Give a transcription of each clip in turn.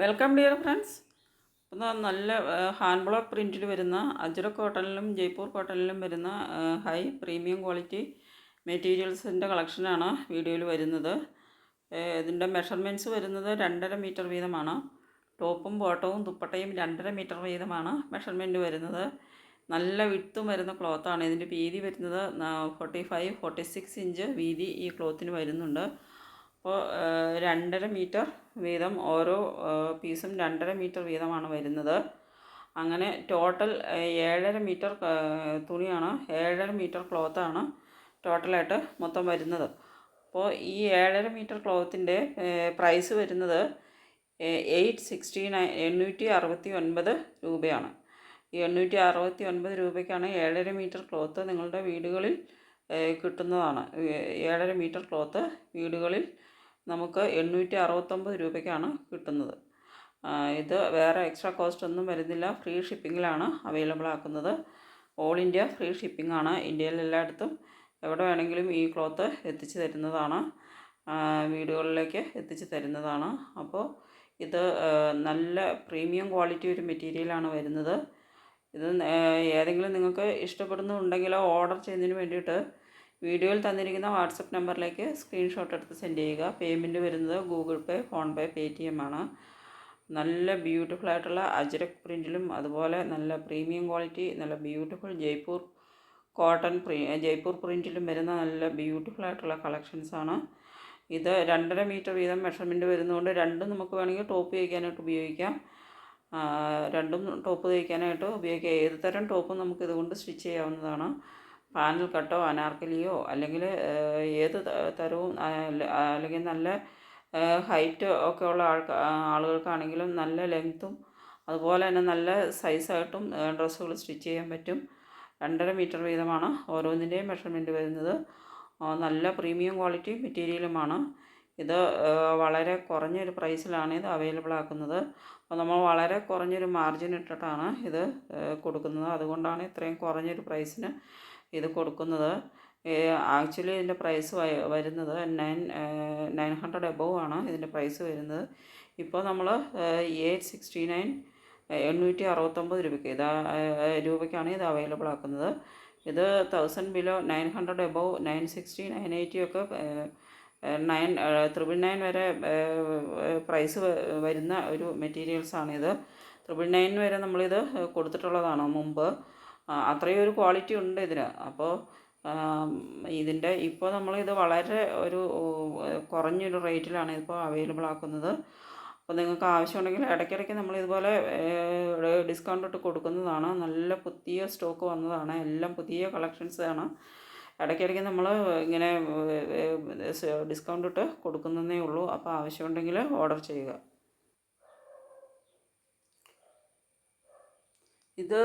Welcome dear friends ഇപ്പം നല്ല hand block പ്രിന്റിൽ വരുന്ന അജ്ര കോട്ടണിലും ജയ്പൂർ കോട്ടണിലും വരുന്ന ഹൈ പ്രീമിയം ക്വാളിറ്റി മെറ്റീരിയൽസിന്റെ കളക്ഷനാണ് വീഡിയോയിൽ വരുന്നത്. ഇതിന്റെ മെഷർമെന്റ്സ് വരുന്നത് രണ്ടര മീറ്റർ വീതമാണ്. ടോപ്പും ബോട്ടവും ദുപ്പട്ടയും രണ്ടര മീറ്റർ വീതമാണ് മെഷർമെന്റ് വരുന്നത്. നല്ല വിട്ടും വരുന്ന ക്ലോത്താണ് ഇതിന്റെ വീതി വരുന്നത് forty five forty six inch വീതി ഈ ക്ലോത്തിന് വരുന്നുണ്ട്. അപ്പോൾ രണ്ടര മീറ്റർ വീതം ഓരോ പീസും രണ്ടര മീറ്റർ വീതമാണ് വരുന്നത്. അങ്ങനെ ടോട്ടൽ ഏഴര മീറ്റർ തുണിയാണ് ഏഴര മീറ്റർ ക്ലോത്താണ് ടോട്ടലായിട്ട് മൊത്തം വരുന്നത്. അപ്പോൾ ഈ ഏഴര മീറ്റർ ക്ലോത്തിന്റെ പ്രൈസ് വരുന്നത് എയ്റ്റ് സിക്സ്റ്റി നയൻ എണ്ണൂറ്റി അറുപത്തി ഒൻപത് രൂപയാണ്. ഈ എണ്ണൂറ്റി അറുപത്തി ഒൻപത് രൂപയ്ക്കാണ് ഏഴര മീറ്റർ ക്ലോത്ത് നിങ്ങളുടെ വീടുകളിൽ കിട്ടുന്നതാണ്. ഏഴര മീറ്റർ ക്ലോത്ത് വീടുകളിൽ നമുക്ക് എണ്ണൂറ്റി അറുപത്തൊമ്പത് രൂപയ്ക്കാണ് കിട്ടുന്നത്. ഇത് വേറെ എക്സ്ട്രാ കോസ്റ്റ് ഒന്നും വരുന്നില്ല. ഫ്രീ ഷിപ്പിങ്ങിലാണ് അവൈലബിൾ ആക്കുന്നത്. ഓൾ ഇന്ത്യ ഫ്രീ ഷിപ്പിംഗ് ആണ്. ഇന്ത്യയിൽ എല്ലായിടത്തും എവിടെ വേണമെങ്കിലും ഈ ക്ലോത്ത് എത്തിച്ചു തരുന്നതാണ്. വീടുകളിലേക്ക് എത്തിച്ചു തരുന്നതാണ്. അപ്പോൾ ഇത് നല്ല പ്രീമിയം ക്വാളിറ്റി ഒരു മെറ്റീരിയലാണ് വരുന്നത്. ഇത് ഏതെങ്കിലും നിങ്ങൾക്ക് ഇഷ്ടപ്പെടുന്നുണ്ടെങ്കിൽ ഓർഡർ ചെയ്യുന്നതിന് വേണ്ടിയിട്ട് വീഡിയോയിൽ തന്നിരിക്കുന്ന വാട്സപ്പ് നമ്പറിലേക്ക് സ്ക്രീൻഷോട്ട് എടുത്ത് സെൻഡ് ചെയ്യുക. പേയ്മെന്റ് വരുന്നത് Google Pay PhonePe Paytm ആണ്. നല്ല ബ്യൂട്ടിഫുൾ ആയിട്ടുള്ള അജ്രക് പ്രിന്റിലും അതുപോലെ നല്ല പ്രീമിയം ക്വാളിറ്റി നല്ല ബ്യൂട്ടിഫുൾ ജയ്പൂർ കോട്ടൺ പ്രി ജയ്പൂർ പ്രിന്റിലും വരുന്ന നല്ല ബ്യൂട്ടിഫുൾ ആയിട്ടുള്ള കളക്ഷൻസാണ് ഇത് രണ്ടര മീറ്റർ വീതം മെഷർമെന്റ് വരുന്നതുകൊണ്ട് രണ്ടും നമുക്ക് വേണമെങ്കിൽ ടോപ്പ് തയ്ക്കാനായിട്ട് ഉപയോഗിക്കാം. രണ്ടും ടോപ്പ് തയ്ക്കാനായിട്ട് ഉപയോഗിക്കാം. ഏത് തരം ടോപ്പും നമുക്ക് ഇതുകൊണ്ട് സ്റ്റിച്ച് ചെയ്യാവുന്നതാണ്. പാനൽ കട്ടോ അനാർക്കലിയോ അല്ലെങ്കിൽ ഏത് തരവും അല്ലെങ്കിൽ നല്ല ഹൈറ്റ് ഒക്കെ ഉള്ള ആൾക്ക് ആളുകൾക്കാണെങ്കിലും നല്ല ലെങ്ത്തും അതുപോലെ തന്നെ നല്ല സൈസായിട്ടും ഡ്രസ്സുകൾ സ്റ്റിച്ച് ചെയ്യാൻ പറ്റും. രണ്ടര മീറ്റർ വീതമാണ് ഓരോന്നിന്റെയും മെഷർമെന്റ് വരുന്നത്. നല്ല പ്രീമിയം ക്വാളിറ്റി മെറ്റീരിയലുമാണ്. ഇത് വളരെ കുറഞ്ഞൊരു പ്രൈസിലാണ് ഇത് അവൈലബിൾ ആക്കുന്നത്. അപ്പോൾ നമ്മൾ വളരെ കുറഞ്ഞൊരു മാർജിൻ ഇട്ടിട്ടാണ് ഇത് കൊടുക്കുന്നത്. അതുകൊണ്ടാണ് ഇത്രയും കുറഞ്ഞൊരു പ്രൈസിന് ഇത് കൊടുക്കുന്നത്. ആക്ച്വലി ഇതിന്റെ പ്രൈസ് വരുന്നത് നയൻ നയൻ ഹൺഡ്രഡ് എബോവ് ആണ് ഇതിന്റെ പ്രൈസ് വരുന്നത്. ഇപ്പോൾ നമ്മൾ എയ്റ്റ് സിക്സ്റ്റി നയൻ എണ്ണൂറ്റി അറുപത്തൊമ്പത് രൂപയ്ക്ക് ഇത് രൂപയ്ക്കാണ് ഇത് അവൈലബിൾ ആക്കുന്നത്. ഇത് thousand below nine hundred above nine sixty nine eighty ഒക്കെ നയൻ ത്രിബിൾ നയൻ വരെ പ്രൈസ് വരുന്ന ഒരു മെറ്റീരിയൽസാണിത്. ത്രിബിൾ നയൻ വരെ നമ്മളിത് കൊടുത്തിട്ടുള്ളതാണ് മുമ്പ്. അത്രയും ഒരു ക്വാളിറ്റി ഉണ്ട് ഇതിന്. അപ്പോൾ ഇതിന്റെ ഇപ്പോൾ നമ്മളിത് വളരെ ഒരു കുറഞ്ഞൊരു റേറ്റിലാണ് ഇപ്പോൾ അവൈലബിൾ ആക്കുന്നത്. അപ്പോൾ നിങ്ങൾക്ക് ആവശ്യമുണ്ടെങ്കിൽ ഇടയ്ക്കിടയ്ക്ക് നമ്മൾ ഇതുപോലെ ഡിസ്കൗണ്ട് ഇട്ട് കൊടുക്കുന്നതാണ്. നല്ല പുതിയ സ്റ്റോക്ക് വന്നതാണ്. എല്ലാം പുതിയ കളക്ഷൻസ് ആണ്. ഇടയ്ക്കിടയ്ക്ക് നമ്മൾ ഇങ്ങനെ ഡിസ്കൗണ്ട് ഇട്ട് കൊടുക്കുന്നതേ ഉള്ളൂ. അപ്പോൾ ആവശ്യമുണ്ടെങ്കിൽ ഓർഡർ ചെയ്യുക. ഇത്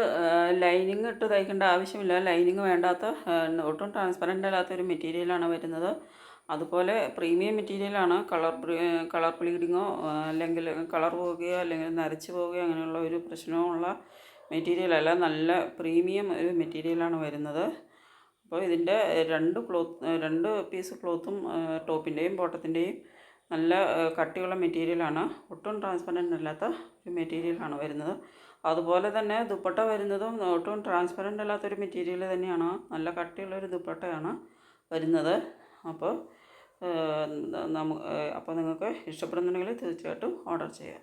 ലൈനിങ് ഇട്ട് തയ്ക്കേണ്ട ആവശ്യമില്ല. ലൈനിങ് വേണ്ടാത്ത ഒട്ടും ട്രാൻസ്പെറന്റ് അല്ലാത്ത ഒരു മെറ്റീരിയലാണ് വരുന്നത്. അതുപോലെ പ്രീമിയം മെറ്റീരിയലാണ് കളർ കളർ ബ്ലീഡിങ്ങോ അല്ലെങ്കിൽ കളർ പോവുകയോ അല്ലെങ്കിൽ നരച്ച് പോവുകയോ അങ്ങനെയുള്ള ഒരു പ്രശ്നമുള്ള മെറ്റീരിയലല്ല നല്ല പ്രീമിയം ഒരു മെറ്റീരിയലാണ് വരുന്നത്. അപ്പോൾ ഇതിന്റെ രണ്ട് ക്ലോത്ത് രണ്ട് പീസ് ക്ലോത്തും ടോപ്പിന്റെയും ബോട്ടത്തിന്റെയും നല്ല കട്ടിയുള്ള മെറ്റീരിയലാണ് ഒട്ടും ട്രാൻസ്പെറന്റ് അല്ലാത്ത ഒരു മെറ്റീരിയലാണ് വരുന്നത്. അതുപോലെ തന്നെ ദുപ്പട്ട വരുന്നതും ഒട്ടും ട്രാൻസ്പെറന്റ് അല്ലാത്തൊരു മെറ്റീരിയൽ തന്നെയാണ്. നല്ല കട്ടിയുള്ളൊരു ദുപ്പട്ടയാണ് വരുന്നത്. അപ്പോൾ നമുക്ക് അപ്പോൾ നിങ്ങൾക്ക് ഇഷ്ടപ്പെടുന്നുണ്ടെങ്കിൽ തീർച്ചയായിട്ടും ഓർഡർ ചെയ്യാം.